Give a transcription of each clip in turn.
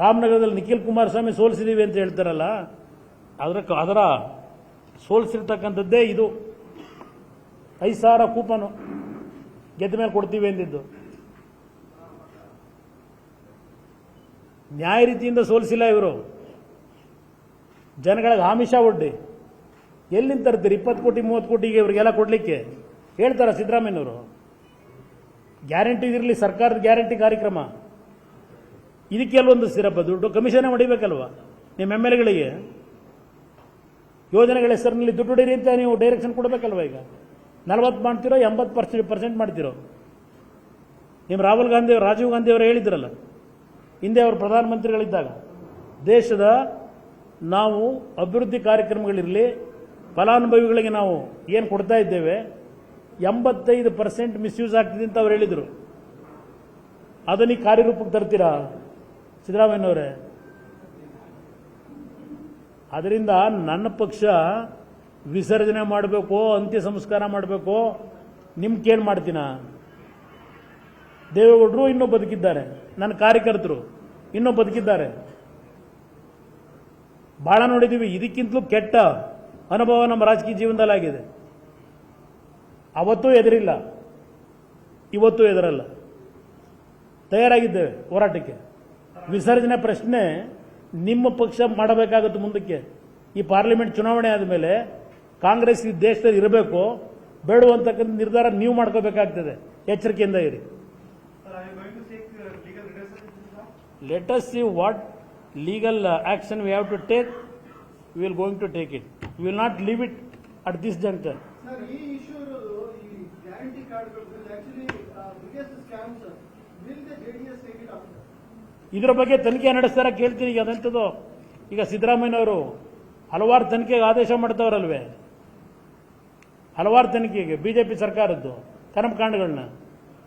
ರಾಮನಗರದಲ್ಲಿ ನಿಖಿಲ್ ಕುಮಾರಸ್ವಾಮಿ ಸೋಲಿಸಿದೀವಿ ಅಂತ ಹೇಳ್ತಾರಲ್ಲ, ಅದರ ಅದರ ಸೋಲಿಸಿರ್ತಕ್ಕಂಥದ್ದೇ ಇದು. ಐದು ಸಾವಿರ ಕೂಪನು ಗೆದ್ದ ಮೇಲೆ ಕೊಡ್ತೀವಿ ಅಂದಿದ್ದು ನ್ಯಾಯ ರೀತಿಯಿಂದ ಸೋಲಿಸಿಲ್ಲ ಇವರು. ಜನಗಳಿಗೆ ಆಮಿಷ ಒಡ್ಡಿ. ಎಲ್ಲಿಂದ ತರ್ತೀರಿ ಇಪ್ಪತ್ತು ಕೋಟಿ, ಮೂವತ್ತು ಕೋಟಿಗೆ ಇವರಿಗೆಲ್ಲ ಕೊಡಲಿಕ್ಕೆ? ಹೇಳ್ತಾರ ಸಿದ್ದರಾಮಯ್ಯನವರು? ಗ್ಯಾರಂಟಿ ಇರಲಿ ಸರ್ಕಾರದ ಗ್ಯಾರಂಟಿ ಕಾರ್ಯಕ್ರಮ. ಇದಕ್ಕೆಲ್ಲೊಂದು ಸಿರಪ್ಪ ದುಡ್ಡು ಕಮಿಷನ್ ಹೊಡಿಬೇಕಲ್ವಾ? ನಿಮ್ಮ ಎಂ ಎಲ್ ಎಗಳಿಗೆ? ಯೋಜನೆಗಳ ಹೆಸರಿನಲ್ಲಿ ದುಡ್ಡು ಹೊಡೀರಿ ಅಂತ ನೀವು ಡೈರೆಕ್ಷನ್ ಕೊಡಬೇಕಲ್ವ ಈಗ? ನಲವತ್ತು ಮಾಡ್ತಿರೋ, ಎಂಬತ್ತು ಪರ್ಸೆಂಟ್ ಪರ್ಸೆಂಟ್ ಮಾಡ್ತಿರೋ? ನಿಮ್ಮ ರಾಹುಲ್ ಗಾಂಧಿ, ರಾಜೀವ್ ಗಾಂಧಿ ಅವರು ಹೇಳಿದ್ರಲ್ಲ, ಹಿಂದೆ ಅವರು ಪ್ರಧಾನಮಂತ್ರಿಗಳಿದ್ದಾಗ, ದೇಶದ ನಾವು ಅಭಿವೃದ್ಧಿ ಕಾರ್ಯಕ್ರಮಗಳಿರಲಿ, ಫಲಾನುಭವಿಗಳಿಗೆ ನಾವು ಏನು ಕೊಡ್ತಾ ಇದ್ದೇವೆ, ಎಂಬತ್ತೈದು ಪರ್ಸೆಂಟ್ ಮಿಸ್ಯೂಸ್ ಆಗ್ತಿದೆ ಅಂತ ಅವ್ರು ಹೇಳಿದರು. ಅದನ್ನ ಕಾರ್ಯರೂಪಕ್ಕೆ ತರ್ತೀರಾ? ಸಿದ್ದರಾಮಯ್ಯನವರೇ, ಅದರಿಂದ ನನ್ನ ಪಕ್ಷ ವಿಸರ್ಜನೆ ಮಾಡಬೇಕು ಅಂತ್ಯ ಸಂಸ್ಕಾರ ಮಾಡಬೇಕು ನಿಮ್ ಕೇಳಿ ಮಾಡ್ತೀನ? ದೇವೇಗೌಡರು ಇನ್ನೂ ಬದುಕಿದ್ದಾರೆ. ನನ್ನ ಕಾರ್ಯಕರ್ತರು ಇನ್ನೂ ಬದುಕಿದ್ದಾರೆ. ಬಹಳ ನೋಡಿದ್ದೀವಿ ಇದಕ್ಕಿಂತಲೂ ಕೆಟ್ಟ ಅನುಭವ ನಮ್ಮ ರಾಜಕೀಯ ಜೀವನದಲ್ಲಿ ಆಗಿದೆ. ಅವತ್ತೂ ಎದುರಿಲ್ಲ ಇವತ್ತೂ ಎದುರಲ್ಲ ತಯಾರಾಗಿದ್ದೇವೆ ಹೋರಾಟಕ್ಕೆ. ವಿಸರ್ಜನೆ ಪ್ರಶ್ನೆ ನಿಮ್ಮ ಪಕ್ಷ ಮಾಡಬೇಕಾಗುತ್ತೆ ಮುಂದಕ್ಕೆ. ಈ ಪಾರ್ಲಿಮೆಂಟ್ ಚುನಾವಣೆ ಆದಮೇಲೆ ಕಾಂಗ್ರೆಸ್ ಈ ದೇಶದಲ್ಲಿ ಇರಬೇಕು ಬೇಡುವಂತಕ್ಕಂಥ ನಿರ್ಧಾರ ನೀವು ಮಾಡ್ಕೋಬೇಕಾಗ್ತದೆ. ಎಚ್ಚರಿಕೆಯಿಂದ ಇರಿ. Let's see what legal action we have to take will this to take us see what legal uh, action we have to take. We will going to take it. We will not leave it at this juncture. Sir ಈ issue ಇರೋದು ಈ guarantee ಕಾರ್ಡ್ಗಳು actually biggest scam sir will the JDS take it after ಇದರ ಬಗ್ಗೆ ತನಿಖೆ ನಡೆಸ್ತಾರ ಕೇಳ್ತೀನಿ ಈಗ ಅದಂಥದ್ದು ಈಗ ಸಿದ್ದರಾಮಯ್ಯನವರು ಹಲವಾರು ತನಿಖೆಗೆ ಆದೇಶ ಮಾಡ್ತಾವ್ರಲ್ವೇ. ಹಲವಾರು ತನಿಖೆಗೆ ಬಿ ಜೆ ಪಿ ಸರ್ಕಾರದ್ದು ಕರ್ಮಕಾಂಡಗಳನ್ನ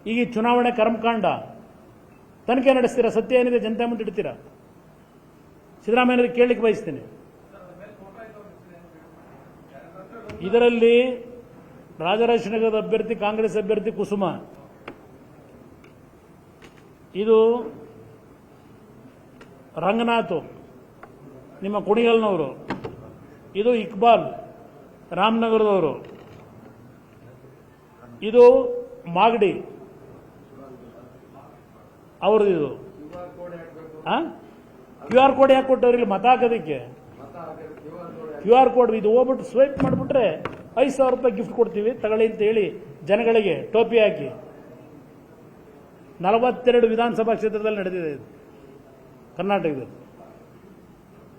ಈಗ ಈ ಚುನಾವಣೆ ಕರ್ಮಕಾಂಡ. ತನಿಖೆ ನಡೆಸ್ತೀರಾ? ಸತ್ಯ ಏನಿದೆ? ಜನತೆ ಮುಂದೆ ಇಡ್ತೀರಾ? ಸಿದ್ದರಾಮಯ್ಯನವ್ರಿಗೆ ಕೇಳಲಿಕ್ಕೆ ಬಯಸ್ತೀನಿ. ಇದರಲ್ಲಿ ರಾಜರಾಜನಗರದ ಅಭ್ಯರ್ಥಿ, ಕಾಂಗ್ರೆಸ್ ಅಭ್ಯರ್ಥಿ ಕುಸುಮ. ಇದು ರಂಗನಾಥ್, ನಿಮ್ಮ ಕುಣಿಗಲ್ನವರು, ಇದು ಇಕ್ಬಾಲ್, ರಾಮನಗರದವರು. ಇದು ಮಾಗಡಿ. ಅವ್ರದ್ದು. ಇದು ಕ್ಯೂ ಆರ್ ಕೋಡ್ ಯಾಕೆ ಕೊಟ್ಟವ್ರಿಗೆ ಮತ ಹಾಕೋದಕ್ಕೆ? ಕ್ಯೂ ಆರ್ ಕೋಡ್ ಇದು ಹೋಗ್ಬಿಟ್ಟು ಸ್ವೈಪ್ ಮಾಡಿಬಿಟ್ರೆ ಐದು ಸಾವಿರ ರೂಪಾಯಿ ಗಿಫ್ಟ್ ಕೊಡ್ತೀವಿ, ತಗೊಳ್ಳಿ ಅಂತ ಹೇಳಿ ಜನಗಳಿಗೆ ಟೋಪಿ ಹಾಕಿ. ನಲವತ್ತೆರಡು ವಿಧಾನಸಭಾ ಕ್ಷೇತ್ರದಲ್ಲಿ ನಡೆದಿದೆ ಇದು. கர்நாடகத்தில்.